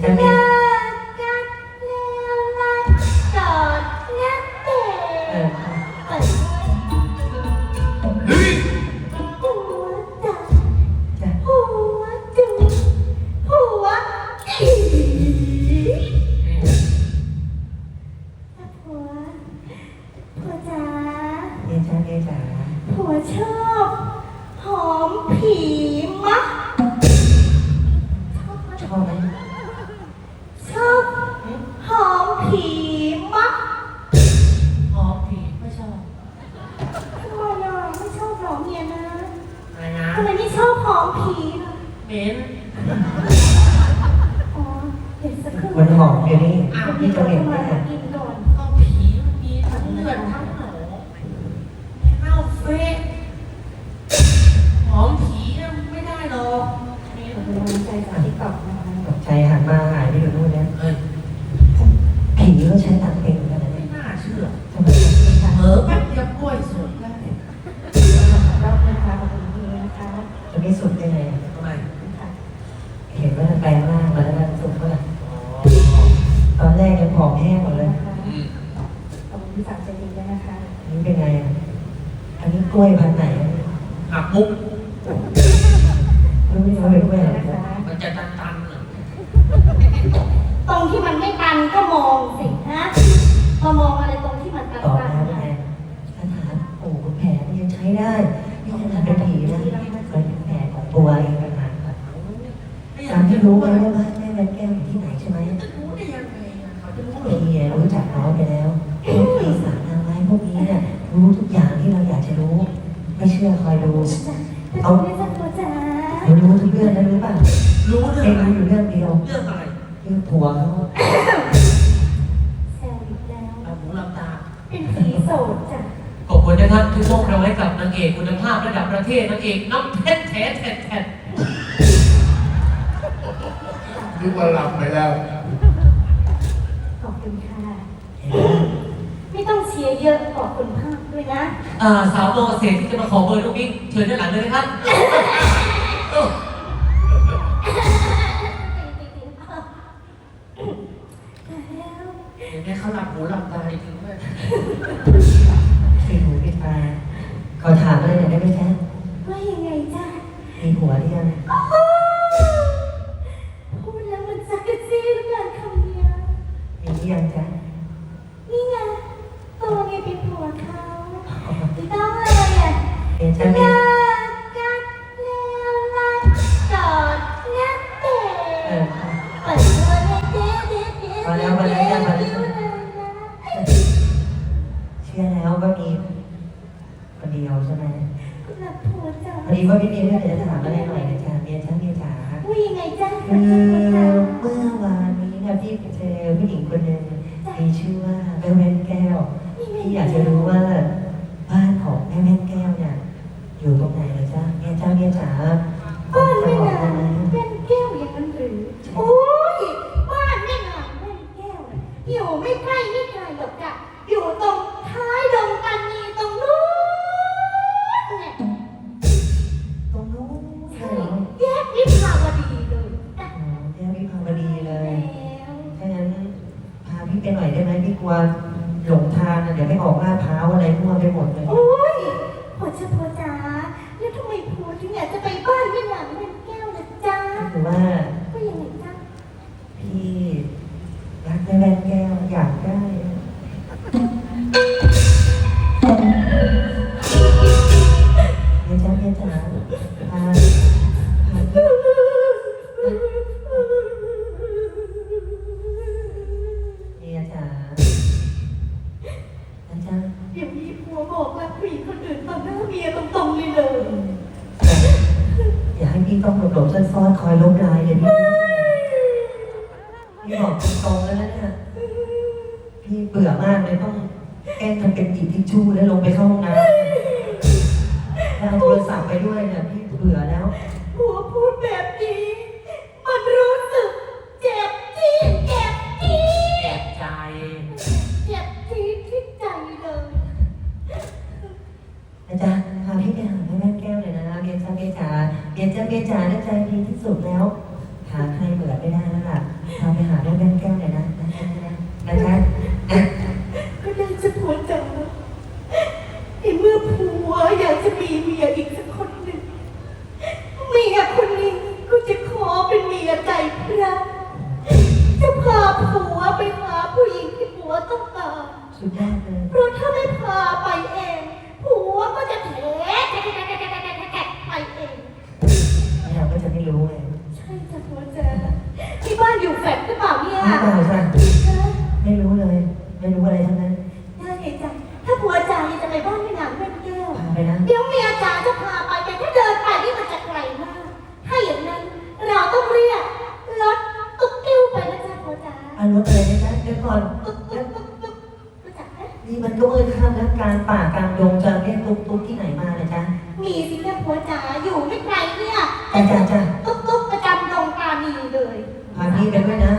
ย เหม็นอ๋อเดี๋ยวสักครู่มันหอมเดี๋ยวนี้อ้าวพี่จะเห็นไหมมาเนี่ย กินก่อน ก็ผีมันมีทั้งเลือดทั้งหนองเน่าเฟะหอมผีน่ะไม่ได้หรอกเหม็น ขอบคุณใจจากที่กรอบนะคะ ตกใจหันมาหายไปอยู่นู่นแล้ว เฮ้ย ผีก็ใช้ตังเพลงกันนะ ไม่ เนี่ย น่าเชื่อ ทำไม เผลอแป๊บเดียวกล้วยสดได้ รอบนะคะขอบคุณพี่นะคะ จะไม่สุดยังไงอะ ทำไม ค่ะ เห็นว่าแปลงร่างมาแล้วมันสุดเท่าไหร่ อ๋อ ตอนแรกยังผอมแห้งหมดเลย อืม ขอบคุณพี่สาวใจดีด้วยนะคะ อันนี้เป็นไงอะอันนี้ กล้วยพันธุ์ไหนอะหักมุกรู้ไหมว่าเป็นกล้วยอะไรนะคะมันจะตันๆน่ะตรงที่มันไม่ตันก็มองสิฮะมามองอะไรตรงที่มันตันต่อตันมาเป็นไงคาถาโอ้โหแผลมันยังใช้ได้นี่ขนาดเป็นผีนะมัน ไม่เชื่อคอยดู เอา ไม่จัตัวจ๋าเรารู้ทุกเรื่องนะรู้ป่ะรู้เรื่องเองอะไรรู้อยู่เรื่องเดียวเรื่องอะไรเรื่องผัวเขาแซวอีกแล้ว เอาหูหลับตา เป็นผีโสดจ้ะขอบคุณนะครับที่มอบเราให้กับนางเอกคุณภาพระดับประเทศนางเอกน้ำเพชรแท้แท้แท้นึกว่าหลับไปแล้ว ขอบคุณค่ะไม่ต้อง เชียร์เยอะขอบคุณภาพด้วยนะอ่าสาวโมเสสที่จะมาขอเบอร์ลูกบิ๊กเชิญด้านหลังเลยนะครับ พอดีว่าพี่เมียเนี่ยจะถามอะไรหน่อยนะจ๊ะเมียจ๊ะเมียจ๋าว่ายังไงจ้าคือเมื่อวานนี้เนี่ยพี่ไปเจอผู้หญิงคนหนึ่งมีชื่อว่าแม่แว่นแก้วพี่อยากจะรู้ ลาดพร้าวอะไรมั่วไปหมดเลย โอ้ยผัวชะผั ต้องหลบหลบซ่อนๆคอยล้มลายเลยพี่พี่บอกตรงๆแล้วนะเนี่ยพี่เบื่อมากเลยต้องแกล้งทำเป็นหยิบทิชชู่แล้วลงไปเข้าห้องน้ำแล้วเอาโทรศัพท์ไปด้วยเนี่ยพี่เบื่อแล้ว กจ๋าในใจดีที่สุดแล้ว หาใครเหมือนไม่ได้แล้วล่ะพาไปหาแม่แว่นแก้วหน่อยนะนะคะก็น่าจะพอใจแล้ในเมื่อผัวอยากจะมีเมียอีกสักคนหนึ่งเมียคนนี้ก็จะขอเป็นเมียใจพระจะพาผัวไปหาผู้หญิงที่ผัวต้องการ สุดยอด ไม่รู้ไงใช่จ้ะผัวจ๋าที่บ้านอยู่แฟลตหรือเปล่าเนี่ยไม่เปล่าจ้ะฮะไม่รู้เลย ไม่รู้อะไรทั้งนั้นได้เลยจ้ะถ้าผัวจ๋าจะไปบ้านพี่นางแม่แก้วพาไปนะเดี๋ยวเมียจ๋าจะพาไปแต่ถ้าเดินไปนี่มันจะไกลมาก ถ้าอย่างนั้น เราต้องเรียกรถตุ๊กติ้วไปนะจ๊ะผัวจ๋าอารถอะไรนะจ๊ะเดี๋ยวก่อนตุ๊กแล้ตุ๊วกตุ๊กตุ๊กรู้จักไหมนี่มันก็มืดค่ำแล้วกลารป่ากลางดงจะเรียกตุ๊กตุ๊กที่ไหนมานะจ๊ะมีสิแม่ผัวจ๋าอยู่ไม่ไกลเนี่ย จ้าจ้าจ้า ตุ๊กตุ๊กประจำดงตานีเลย พาพี่ไปด้วยนะ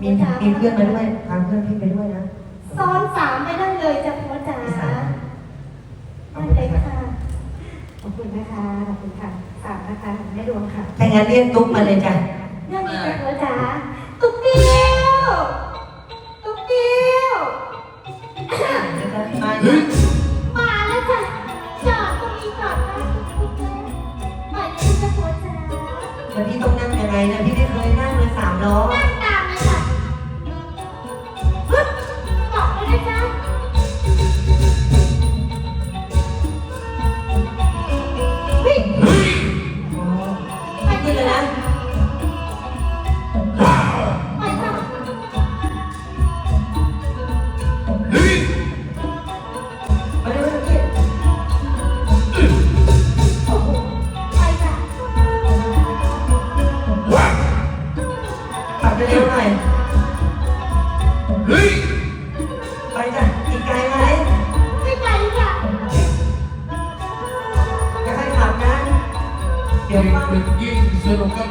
มีมีเพื่อนมาด้วยพาเพื่อนพี่ไปด้วยนะซ้อนสามไปได้เลยจ้ะผัวจ๋าอีสานได้เลยค่ะ ขอบคุณนะคะ ขอบคุณค่ะสามนะคะไม่รวมค่ะถ้างั้นเรียกตุ๊กมาเลยจ้ะนั่นนี่จ้ะผัว เร็วๆหน่อย เฮ้ย ไปจ้ะอีกไกลไหมไม่ไกลจ้ะจะให้ขับนะ เดี๋ยวเด็กฟังเป็นยิ่งสนุกกับ